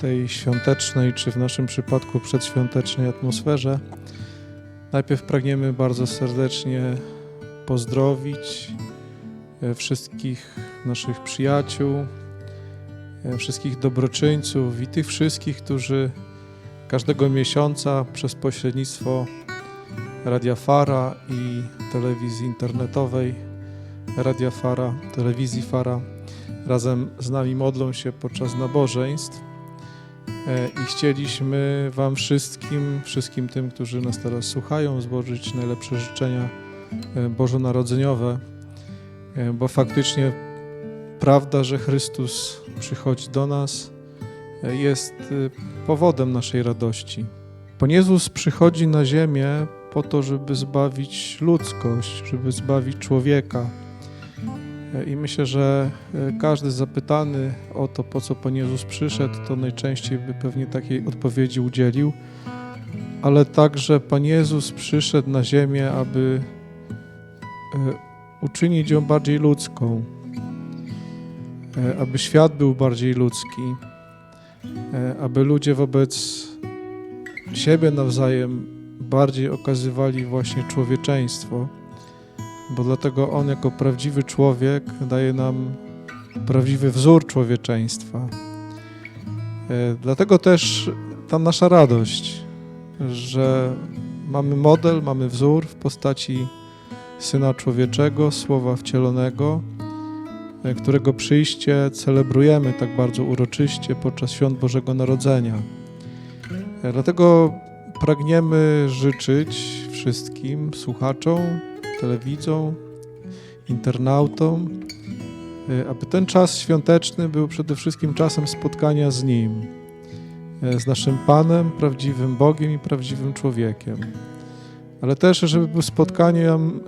tej świątecznej, czy w naszym przypadku przedświątecznej atmosferze, najpierw pragniemy bardzo serdecznie pozdrowić e, wszystkich naszych przyjaciół, e, wszystkich dobroczyńców i tych wszystkich, którzy każdego miesiąca przez pośrednictwo Radia Fara i telewizji internetowej Radia Fara, telewizji Fara razem z nami modlą się podczas nabożeństw. E, I chcieliśmy Wam wszystkim, wszystkim tym, którzy nas teraz słuchają, złożyć najlepsze życzenia e, bożonarodzeniowe, e, bo faktycznie prawda, że Chrystus przychodzi do nas, jest powodem naszej radości. Pan Jezus przychodzi na ziemię po to, żeby zbawić ludzkość, żeby zbawić człowieka. I myślę, że e, każdy zapytany o to, po co Pan Jezus przyszedł, to najczęściej by pewnie takiej odpowiedzi udzielił. Ale także Pan Jezus przyszedł na ziemię, aby e, uczynić ją bardziej ludzką, e, aby świat był bardziej ludzki, aby ludzie wobec siebie nawzajem bardziej okazywali właśnie człowieczeństwo bo dlatego On jako prawdziwy człowiek daje nam prawdziwy wzór człowieczeństwa. E, Dlatego też ta nasza radość, że mamy model, mamy wzór w postaci Syna Człowieczego, Słowa Wcielonego, e, którego przyjście celebrujemy tak bardzo uroczyście podczas Świąt Bożego Narodzenia. E, Dlatego pragniemy życzyć wszystkim słuchaczom, telewidzom, internautom, e, aby ten czas świąteczny był przede wszystkim czasem spotkania z Nim, e, z naszym Panem, prawdziwym Bogiem i prawdziwym człowiekiem. Ale też, żeby był spotkaniem,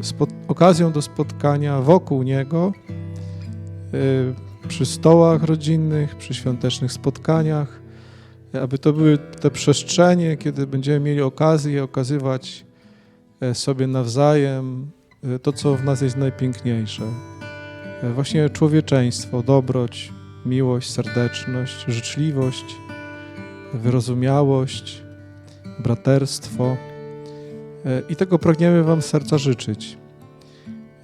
e, okazją do spotkania wokół Niego, przy stołach rodzinnych, przy świątecznych spotkaniach, aby to były te przestrzenie, kiedy będziemy mieli okazję okazywać sobie nawzajem e, to, co w nas jest najpiękniejsze. E, Właśnie człowieczeństwo, dobroć, miłość, serdeczność, życzliwość, wyrozumiałość, braterstwo. E, I tego pragniemy Wam serca życzyć.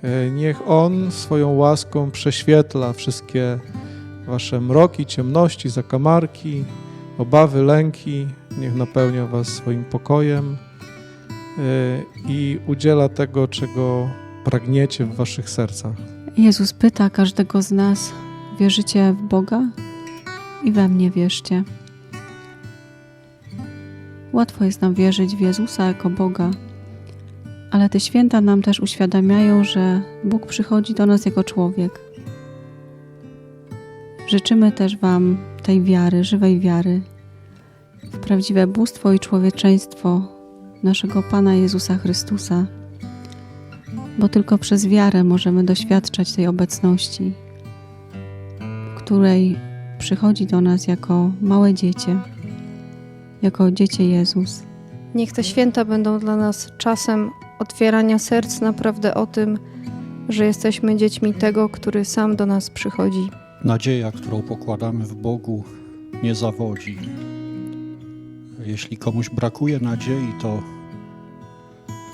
E, Niech On swoją łaską prześwietla wszystkie Wasze mroki, ciemności, zakamarki, obawy, lęki. Niech napełnia Was swoim pokojem e, i udziela tego, czego pragniecie w Waszych sercach. Jezus pyta każdego z nas: Wierzycie w Boga? I we mnie wierzcie. Łatwo jest nam wierzyć w Jezusa jako Boga, ale te święta nam też uświadamiają, że Bóg przychodzi do nas jako człowiek. Życzymy też Wam tej wiary, żywej wiary, w prawdziwe bóstwo i człowieczeństwo naszego Pana Jezusa Chrystusa bo tylko przez wiarę możemy doświadczać tej obecności, w której przychodzi do nas jako małe dziecię, jako dziecię Jezus. Niech te święta będą dla nas czasem otwierania serc naprawdę o tym, że jesteśmy dziećmi tego, który sam do nas przychodzi. Nadzieja, którą pokładamy w Bogu, nie zawodzi. Jeśli komuś brakuje nadziei, to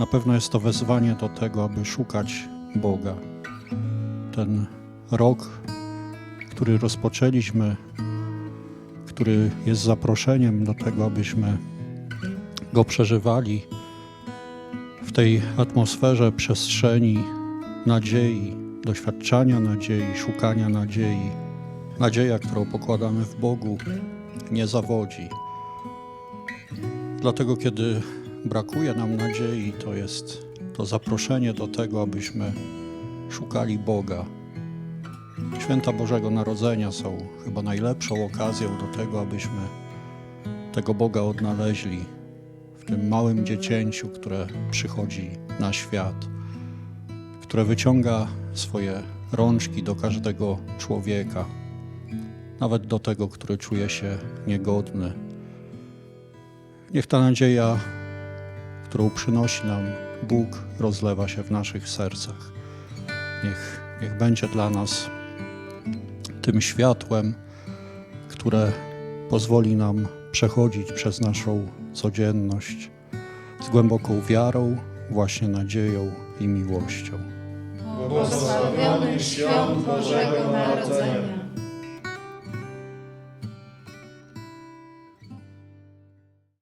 na pewno jest to wezwanie do tego, aby szukać Boga. Ten rok, który rozpoczęliśmy, który jest zaproszeniem do tego, abyśmy go przeżywali w tej atmosferze przestrzeni nadziei, doświadczania nadziei, szukania nadziei. Nadzieja, którą pokładamy w Bogu, nie zawodzi. Dlatego, kiedy brakuje nam nadziei, to jest to zaproszenie do tego, abyśmy szukali Boga. Święta Bożego Narodzenia są chyba najlepszą okazją do tego, abyśmy tego Boga odnaleźli w tym małym dziecięciu, które przychodzi na świat, które wyciąga swoje rączki do każdego człowieka, nawet do tego, który czuje się niegodny. Niech ta nadzieja, którą przynosi nam Bóg, rozlewa się w naszych sercach. Niech, niech będzie dla nas tym światłem, które pozwoli nam przechodzić przez naszą codzienność z głęboką wiarą, właśnie nadzieją i miłością. Błogosławiony świąt Bożego Narodzenia.